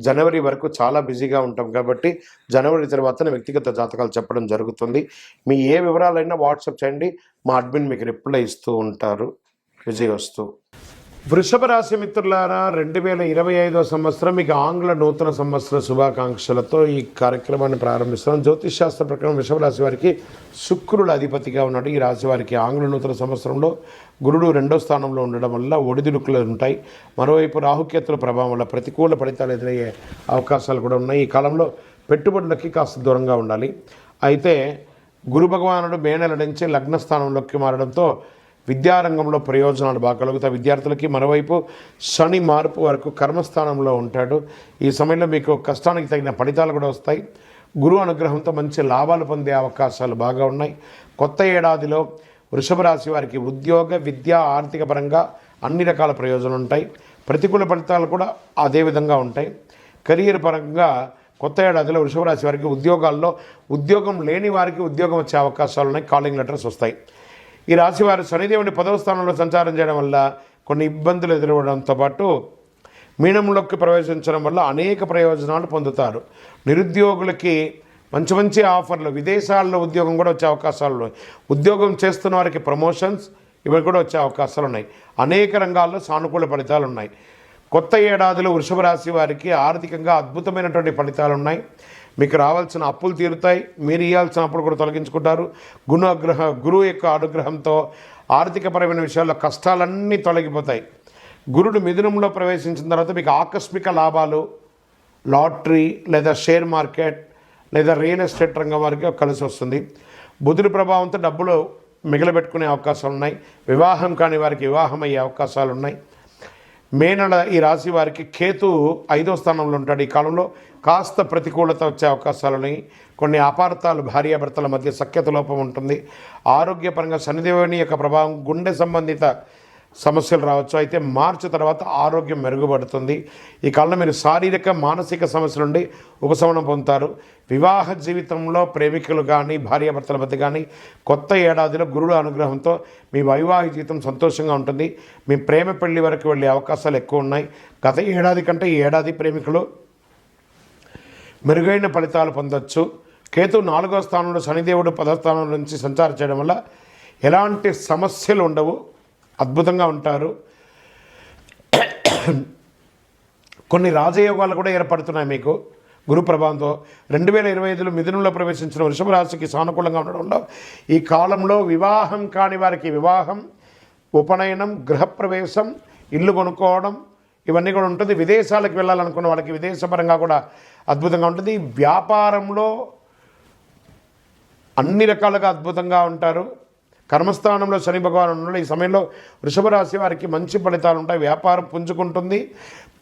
జనవరి వరకు చాలా బిజీగా ఉంటాం కాబట్టి జనవరి తర్వాత వ్యక్తిగత జాతకాలు చెప్పడం జరుగుతుంది. మీ ఏ వివరాలైనా వాట్సాప్ చేయండి మా అడ్మిన్ మీకు రిప్లై ఇస్తూ ఉంటారు. విజయ్ వస్తూ. వృషభ రాశి మిత్రులారా రెండు వేల ఇరవై ఐదో సంవత్సరం మీకు ఆంగ్ల నూతన సంవత్సర శుభాకాంక్షలతో ఈ కార్యక్రమాన్ని ప్రారంభిస్తున్నాం. జ్యోతిష్ శాస్త్ర ప్రకారం వృషభ రాశి వారికి శుక్రుడు అధిపతిగా ఉన్నాడు. ఈ రాశి వారికి ఆంగ్ల నూతన సంవత్సరంలో గురుడు రెండో స్థానంలో ఉండడం వల్ల ఒడిదుడుకులు ఉంటాయి. మరోవైపు రాహుకేతుల ప్రభావం వల్ల ప్రతికూల ఫలితాలు ఎదురయ్యే అవకాశాలు కూడా ఉన్నాయి. ఈ కాలంలో పెట్టుబడులకి కాస్త దూరంగా ఉండాలి. అయితే గురు భగవానుడు మే నెల నుంచి లగ్న స్థానంలోకి మారడంతో విద్యారంగంలో ప్రయోజనాలు బాగా కలుగుతాయి. విద్యార్థులకి మరోవైపు శని మార్పు వరకు కర్మస్థానంలో ఉంటాడు. ఈ సమయంలో మీకు కష్టానికి తగిన ఫలితాలు కూడా వస్తాయి. గురువు అనుగ్రహంతో మంచి లాభాలు పొందే అవకాశాలు బాగా ఉన్నాయి. కొత్త ఏడాదిలో వృషభ రాశి వారికి ఉద్యోగ విద్య ఆర్థిక పరంగా అన్ని రకాల ప్రయోజనాలు ఉంటాయి. ప్రతికూల ఫలితాలు కూడా అదే విధంగా ఉంటాయి. కెరియర్ పరంగా కొత్త ఏడాదిలో వృషభ రాశి వారికి ఉద్యోగాల్లో ఉద్యోగం లేని వారికి ఉద్యోగం వచ్చే అవకాశాలు ఉన్నాయి. కాలింగ్ లెటర్స్ వస్తాయి. ఈ రాశి వారు శనిదేవుని పదవ స్థానంలో సంచారం చేయడం వల్ల కొన్ని ఇబ్బందులు ఎదురవడంతో పాటు మీనంలోకి ప్రవేశించడం వల్ల అనేక ప్రయోజనాలు పొందుతారు. నిరుద్యోగులకి మంచి మంచి ఆఫర్లు విదేశాల్లో ఉద్యోగం కూడా వచ్చే అవకాశాలు ఉన్నాయి. ఉద్యోగం చేస్తున్న వారికి ప్రమోషన్స్ ఇవి కూడా వచ్చే అవకాశాలు ఉన్నాయి. అనేక రంగాల్లో సానుకూల ఫలితాలు ఉన్నాయి. కొత్త ఏడాదిలో వృషభ రాశి వారికి ఆర్థికంగా అద్భుతమైనటువంటి ఫలితాలు ఉన్నాయి. మీకు రావాల్సిన అప్పులు తీరుతాయి. మీరు ఇవ్వాల్సిన అప్పులు కూడా తొలగించుకుంటారు. గుణగ్రహ గురువు యొక్క అనుగ్రహంతో ఆర్థికపరమైన విషయాల్లో కష్టాలన్నీ తొలగిపోతాయి. గురుడు మిథునంలో ప్రవేశించిన తర్వాత మీకు ఆకస్మిక లాభాలు లాటరీ లేదా షేర్ మార్కెట్ లేదా రియల్ ఎస్టేట్ రంగం వారికి కలిసి వస్తుంది. బుధుడి ప్రభావంతో డబ్బులు మిగిలబెట్టుకునే అవకాశాలు ఉన్నాయి వివాహం కాని వారికి వివాహం అయ్యే అవకాశాలు ఉన్నాయి మే నెల ఈ రాశి వారికి కేతు ఐదో స్థానంలో ఉంటాడు ఈ కాలంలో. కాస్త ప్రతికూలత వచ్చే అవకాశాలని కొన్ని అపార్థాలు భార్యాభర్తల మధ్య సఖ్యత లోపం ఉంటుంది. ఆరోగ్యపరంగా శనిదేవుని యొక్క ప్రభావం గుండె సంబంధిత సమస్యలు రావచ్చు. అయితే మార్చి తర్వాత ఆరోగ్యం మెరుగుపడుతుంది. ఈ కాలంలో మీరు శారీరక మానసిక సమస్యల నుండి ఉపశమనం పొందుతారు. వివాహ జీవితంలో ప్రేమికులు కానీ భార్యాభర్తల మధ్య కానీ కొత్త ఏడాదిలో గురువుల అనుగ్రహంతో మీ వైవాహిక జీవితం సంతోషంగా ఉంటుంది. మీ ప్రేమ పెళ్ళి వరకు వెళ్ళే అవకాశాలు ఎక్కువ ఉన్నాయి. గత ఏడాది కంటే ఈ ఏడాది ప్రేమికులు మెరుగైన ఫలితాలు పొందొచ్చు. కేతు నాలుగో స్థానంలో శనిదేవుడు పదో స్థానం నుంచి సంచారం చేయడం వల్ల ఎలాంటి సమస్యలు ఉండవు. అద్భుతంగా ఉంటారు. కొన్ని రాజయోగాలు కూడా ఏర్పడుతున్నాయి మీకు. గురు ప్రభావంతో రెండు వేల ఇరవై ఐదులో మిథునంలో ప్రవేశించిన వృషభ రాశికి సానుకూలంగా ఉండడంలో ఈ కాలంలో వివాహం కాని వారికి వివాహం ఉపనయనం గృహప్రవేశం ఇల్లు కొనుక్కోవడం ఇవన్నీ కూడా ఉంటుంది. విదేశాలకు వెళ్ళాలనుకున్న వాళ్ళకి విదేశపరంగా కూడా అద్భుతంగా ఉంటుంది. వ్యాపారంలో అన్ని రకాలుగా అద్భుతంగా ఉంటారు. కర్మస్థానంలో శని భగవాన్ ఉన్నాడు. ఈ సమయంలో వృషభ రాశి వారికి మంచి ఫలితాలు ఉంటాయి. వ్యాపారం పుంజుకుంటుంది.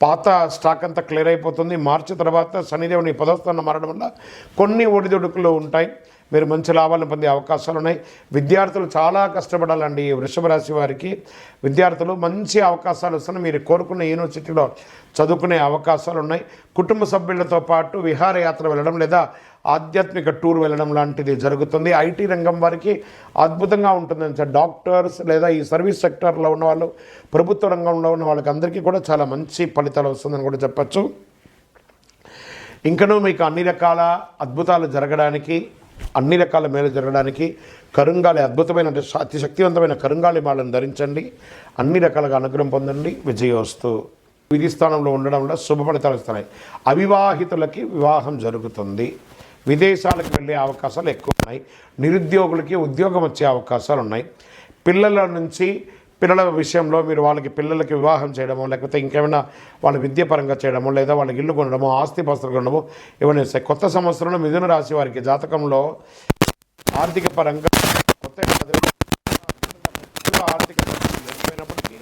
పాత స్టాక్ అంతా క్లియర్ అయిపోతుంది. మార్చి తర్వాత శనిదేవుని పదోస్థానం మారడం వల్ల కొన్ని ఒడిదుడుకులు ఉంటాయి. మీరు మంచి లాభాలను పొందే అవకాశాలు ఉన్నాయి. విద్యార్థులు చాలా కష్టపడాలండి ఈ వృషభ రాశి వారికి. విద్యార్థులు మంచి అవకాశాలు వస్తున్నాయి మీరు కోరుకున్న యూనివర్సిటీలో చదువుకునే అవకాశాలు ఉన్నాయి. కుటుంబ సభ్యులతో పాటు విహారయాత్ర వెళ్ళడం లేదా ఆధ్యాత్మిక టూర్ వెళ్ళడం లాంటిది జరుగుతుంది. ఐటీ రంగం వారికి అద్భుతంగా ఉంటుందని సార్ డాక్టర్స్ లేదా ఈ సర్వీస్ సెక్టర్లో ఉన్న వాళ్ళు ప్రభుత్వ రంగంలో ఉన్న వాళ్ళకి అందరికీ కూడా చాలా మంచి ఫలితాలు వస్తుందని కూడా చెప్పచ్చు. ఇంకనూ మీకు అన్ని రకాల అద్భుతాలు జరగడానికి అన్ని రకాల మేలు జరగడానికి కరుంగాలి అద్భుతమైన అంటే అతి శక్తివంతమైన కరుంగాలి మాలను ధరించండి. అన్ని రకాలుగా అనుగ్రహం పొందండి. విజయోస్తు. విధి స్థానంలో ఉండడం వల్ల శుభ ఫలితాలు ఇస్తున్నాయి అవివాహితులకి వివాహం జరుగుతుంది. విదేశాలకు వెళ్ళే అవకాశాలు ఎక్కువ ఉన్నాయి. నిరుద్యోగులకి ఉద్యోగం వచ్చే అవకాశాలు ఉన్నాయి. పిల్లల నుంచి పిల్లల విషయంలో మీరు వాళ్ళకి పిల్లలకి వివాహం చేయడమో లేకపోతే ఇంకేమైనా వాళ్ళ విద్యాపరంగా చేయడమో లేదా వాళ్ళకి ఇల్లు కొనడమో ఆస్తి పస్తులు కొనడమో ఇవన్నీ వస్తాయి కొత్త సంవత్సరంలో మిథున రాశి వారికి జాతకంలో ఆర్థిక పరంగా కొత్త ఆర్థిక లేకపోయినప్పటికీ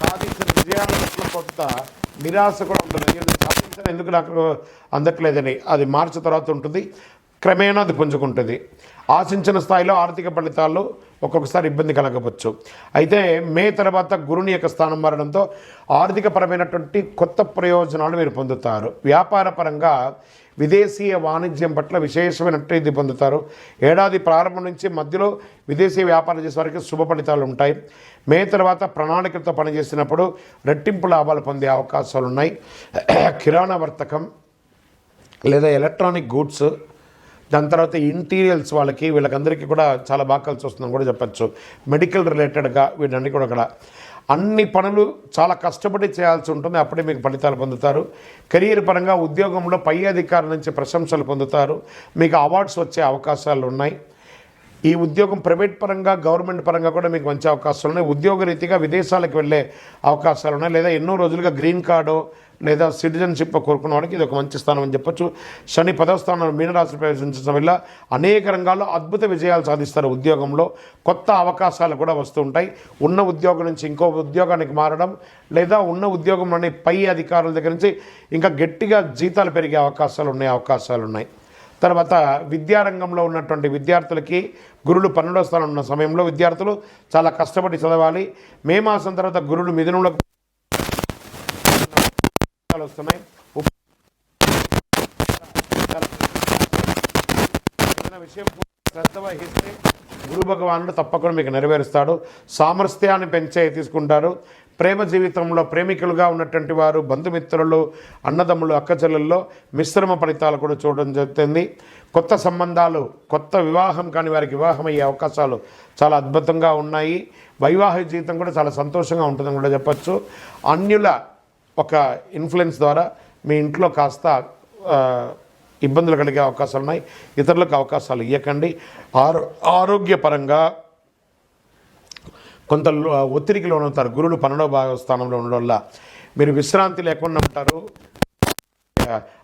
సాధించిన విజయాల కొత్త నిరాశ కూడా ఉంటుంది. సాధించిన ఎందుకు నాకు అందట్లేదని అది మార్చి తర్వాత ఉంటుంది. క్రమేణా అది పుంజుకుంటుంది. ఆశించిన స్థాయిలో ఆర్థిక ఫలితాలు ఒక్కొక్కసారి ఇబ్బంది కలగవచ్చు. అయితే మే తర్వాత గురుని యొక్క స్థానం మారడంతో ఆర్థికపరమైనటువంటి కొత్త ప్రయోజనాలు మీరు పొందుతారు. వ్యాపారపరంగా విదేశీయ వాణిజ్యం పట్ల విశేషమైనట్టు ఇది పొందుతారు. ఏడాది ప్రారంభం నుంచి మధ్యలో విదేశీ వ్యాపారం చేసే వారికి శుభ ఫలితాలు ఉంటాయి. మే తర్వాత ప్రణాళికలతో పనిచేసినప్పుడు రెట్టింపు లాభాలు పొందే అవకాశాలు ఉన్నాయి కిరాణా వర్తకం లేదా ఎలక్ట్రానిక్ గూడ్స్ దాని తర్వాత ఇంటీరియల్స్ వాళ్ళకి వీళ్ళకందరికీ కూడా చాలా బాగా కలిసి వస్తుందని కూడా చెప్పచ్చు. మెడికల్ రిలేటెడ్గా వీటన్ని కూడా అక్కడ అన్ని పనులు చాలా కష్టపడి చేయాల్సి ఉంటుంది. అప్పుడే మీకు ఫలితాలు పొందుతారు. కెరీర్ పరంగా ఉద్యోగంలో పై అధికారుల నుంచి ప్రశంసలు పొందుతారు. మీకు అవార్డ్స్ వచ్చే అవకాశాలు ఉన్నాయి. ఈ ఉద్యోగం ప్రైవేట్ పరంగా గవర్నమెంట్ పరంగా కూడా మీకు మంచి అవకాశాలు ఉన్నాయి. ఉద్యోగ రీతిగా విదేశాలకు వెళ్ళే అవకాశాలు ఉన్నాయి. లేదా ఎన్నో రోజులుగా గ్రీన్ కార్డు లేదా సిటిజన్షిప్ కోరుకున్న వాడికి ఇది ఒక మంచి స్థానం అని చెప్పొచ్చు. శని పదవ స్థానంలో మీనరాశి ప్రవేశించడం వల్ల అనేక రంగాల్లో అద్భుత విజయాలు సాధిస్తారు ఉద్యోగంలో. కొత్త అవకాశాలు కూడా వస్తూ ఉంటాయి. ఉన్న ఉద్యోగం నుంచి ఇంకో ఉద్యోగానికి మారడం లేదా ఉన్న ఉద్యోగంలోని పై అధికారుల దగ్గర నుంచి ఇంకా గట్టిగా జీతాలు పెరిగే అవకాశాలు ఉన్నాయి అవకాశాలు ఉన్నాయి. తర్వాత విద్యారంగంలో ఉన్నటువంటి విద్యార్థులకి గురులు పన్నెండో స్థానం ఉన్న సమయంలో విద్యార్థులు చాలా కష్టపడి చదవాలి. మే మాసం తర్వాత గురులు మిథునంలో వస్తున్నాయి. విషయం శ్రద్ధ వహిస్తే గురు భగవానుడు తప్పకుండా మీకు నెరవేరుస్తాడు. సామర్థ్యాన్ని పెంచే తీసుకుంటారు. ప్రేమ జీవితంలో ప్రేమికులుగా ఉన్నటువంటి వారు బంధుమిత్రులు అన్నదమ్ములు అక్కచెల్లెల్లో మిశ్రమ ఫలితాలు కూడా చూడడం జరుగుతుంది. కొత్త సంబంధాలు కొత్త వివాహం కాని వారికి వివాహం అయ్యే అవకాశాలు చాలా అద్భుతంగా ఉన్నాయి. వైవాహిక జీవితం కూడా చాలా సంతోషంగా ఉంటుందని కూడా చెప్పచ్చు. అన్యుల ఒక ఇన్ఫ్లుయెన్స్ ద్వారా మీ ఇంట్లో కాస్త ఇబ్బందులు కలిగే అవకాశాలు ఉన్నాయి. ఇతరులకు అవకాశాలు ఇవ్వకండి ఆరో ఆరోగ్యపరంగా కొంత ఒత్తిడికిలో ఒత్తిడికి లోనవుతారు గురువులు పన్నెండవ భాగ స్థానంలో ఉండడం వల్ల మీరు విశ్రాంతి లేకుండా ఉంటారు.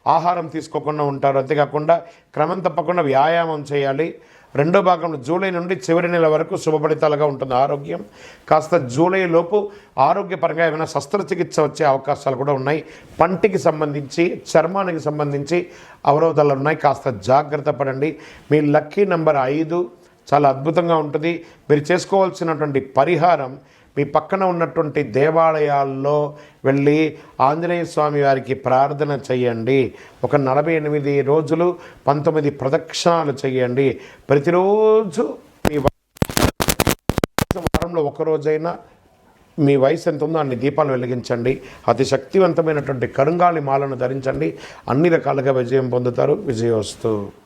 ఆహారం తీసుకోకుండా ఉంటారు. అంతేకాకుండా క్రమం తప్పకుండా వ్యాయామం చేయాలి. రెండో భాగంలో జూలై నుండి చివరి నెల వరకు శుభఫలితాలుగా ఉంటుంది ఆరోగ్యం. కాస్త జూలై లోపు ఆరోగ్యపరంగా ఏమైనా శస్త్రచికిత్స వచ్చే అవకాశాలు కూడా ఉన్నాయి. పంటికి సంబంధించి చర్మానికి సంబంధించి అవరోధాలు ఉన్నాయి. కాస్త జాగ్రత్త పడండి. మీ లక్కీ నెంబర్ ఐదు చాలా అద్భుతంగా ఉంటుంది. మీరు చేసుకోవాల్సినటువంటి పరిహారం మీ పక్కన ఉన్నటువంటి దేవాలయాల్లో వెళ్ళి ఆంజనేయ స్వామి వారికి ప్రార్థన చేయండి. ఒక నలభై ఎనిమిది రోజులు పంతొమ్మిది ప్రదక్షిణాలు చేయండి. ప్రతిరోజు మీ వారంలో ఒకరోజైనా మీ వయసు ఎంత ఉందో అన్ని దీపాలు వెలిగించండి. అతి శక్తివంతమైనటువంటి కరుంగాలి మాలను ధరించండి. అన్ని రకాలుగా విజయం పొందుతారు. విజయోస్తు.